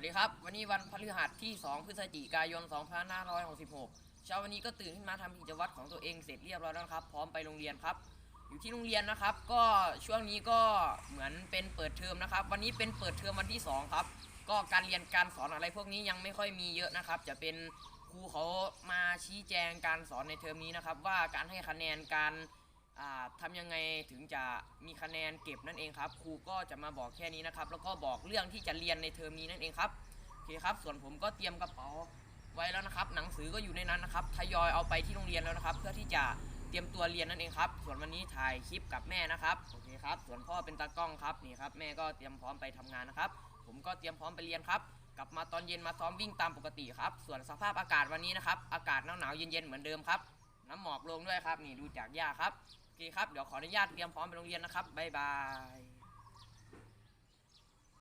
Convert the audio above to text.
วัสดีครับ วันนี้วันพฤหัสที่ 2 พฤศจิกายน 2566 เช้าวันนี้ก็ตื่นขึ้นมาทำกิจวัตรของตัวเองเสร็จเรียบร้อยแล้วนะครับ พร้อมไปโรงเรียนครับ อยู่ที่โรงเรียนนะครับ ก็ช่วงนี้ก็เหมือนเป็นเปิดเทอมนะครับ วันนี้เป็นเปิดเทอมวันที่ 2 ครับ ก็การเรียนการสอนอะไรพวกนี้ยังไม่ค่อยมีเยอะนะครับ จะเป็นครูเขามาชี้แจงการสอนในเทอมนี้นะครับ ว่าการให้คะแนนการ ทำยังไงถึงจะมีคะแนนเก็บนั่นเองครับ ครูก็จะมาบอกแค่นี้นะครับ แล้วก็บอกเรื่องที่จะเรียนในเทอมนี้นั่นเองครับโอเคครับ ส่วนผมก็เตรียมกระเป๋าไว้แล้วนะครับ หนังสือก็อยู่ในนั้นนะครับทยอยเอาไปที่โรงเรียนแล้วนะครับ เพื่อที่จะเตรียมตัวเรียนนั่นเองครับ ส่วนวันนี้ถ่ายคลิปกับแม่นะครับโอเคครับ ส่วนพ่อเป็นตากล้องครับนี่ครับแม่ก็เตรียมพร้อมไปทำงานนะครับ ผมก็เตรียมพร้อมไปเรียนครับกลับมาตอนเย็นมาซ้อมวิ่งตามปกติครับ ส่วนสภาพอากาศวันนี้นะครับ อากาศหนาวๆเย็นๆเหมือนเดิมครับ น้ำหมอกลงด้วยครับ นี่ดูจากหญ้าครับ เคครับ เดี๋ยวขออนุญาตเตรียมพร้อมไปโรงเรียนนะครับ บ๊ายบาย